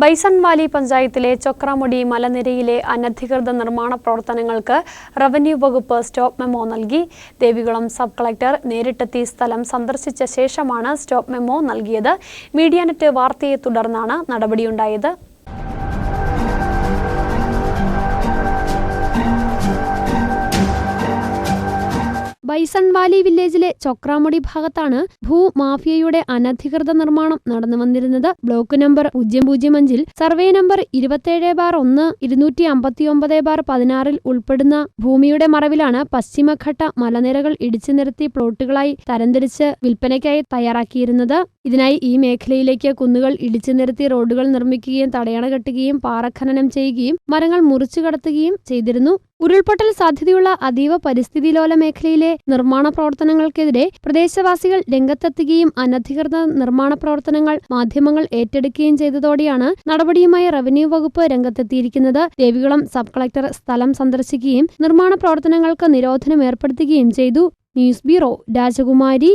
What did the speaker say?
Bison Valley പഞ്ചായത്തിലെ ചൊക്രാമുടി മലനിരയിലെ അനധികൃത നിർമ്മാണ പ്രവർത്തനങ്ങൾക്ക് റവന്യൂ വകുപ്പ് സ്റ്റോപ്പ് മെമ്മോ നൽകി. ദേവികുളം സബ് കളക്ടർ നേരിട്ടെത്തി സ്ഥലം സന്ദർശിച്ച ശേഷമാണ് സ്റ്റോപ്പ് മെമ്മോ നൽകിയത്. മീഡിയാനെറ്റ് വാർത്തയെ തുടർന്നാണ് നടപടിയുണ്ടായത്. ബൈസൺ വാലി വില്ലേജിലെ ചൊക്രാമുടി ഭാഗത്താണ് ഭൂമാഫിയയുടെ അനധികൃത നിർമ്മാണം നടന്നു വന്നിരുന്നത് ബ്ലോക്ക് നമ്പർ പൂജ്യം പൂജ്യം അഞ്ചിൽ സർവേ നമ്പർ ഇരുപത്തിയേഴ് ബാർ ഒന്ന് ഇരുന്നൂറ്റി അമ്പത്തിയൊമ്പത് ബാർ പതിനാറിൽ ഉൾപ്പെടുന്ന ഭൂമിയുടെ മറവിലാണ് പശ്ചിമഘട്ട മലനിരകൾ ഇടിച്ചു നിരത്തി പ്ലോട്ടുകളായി തരംതിരിച്ച് വിൽപ്പനയ്ക്കായി തയ്യാറാക്കിയിരുന്നത്. ഇതിനായി ഈ മേഖലയിലേക്ക് കുന്നുകൾ ഇടിച്ചു നിരത്തി റോഡുകൾ നിർമ്മിക്കുകയും തടയണ കെട്ടുകയും പാറഖനനം ചെയ്യുകയും മരങ്ങൾ മുറിച്ചു കടത്തുകയും ചെയ്തിരുന്നു. ഉരുൾപൊട്ടൽ സാധ്യതയുള്ള അതീവ പരിസ്ഥിതിലോല മേഖലയിലെ നിർമ്മാണ പ്രവർത്തനങ്ങൾക്കെതിരെ പ്രദേശവാസികൾ രംഗത്തെത്തുകയും അനധികൃത നിർമ്മാണ പ്രവർത്തനങ്ങൾ മാധ്യമങ്ങൾ ഏറ്റെടുക്കുകയും ചെയ്തതോടെയാണ് നടപടിയുമായി റവന്യൂ വകുപ്പ് രംഗത്തെത്തിയിരിക്കുന്നത്. ദേവികുളം സബ് കളക്ടർ സ്ഥലം സന്ദർശിക്കുകയും നിർമ്മാണ പ്രവർത്തനങ്ങൾക്ക് നിരോധനം ഏർപ്പെടുത്തുകയും ചെയ്തു. ന്യൂസ് ബ്യൂറോ രാജകുമാരി.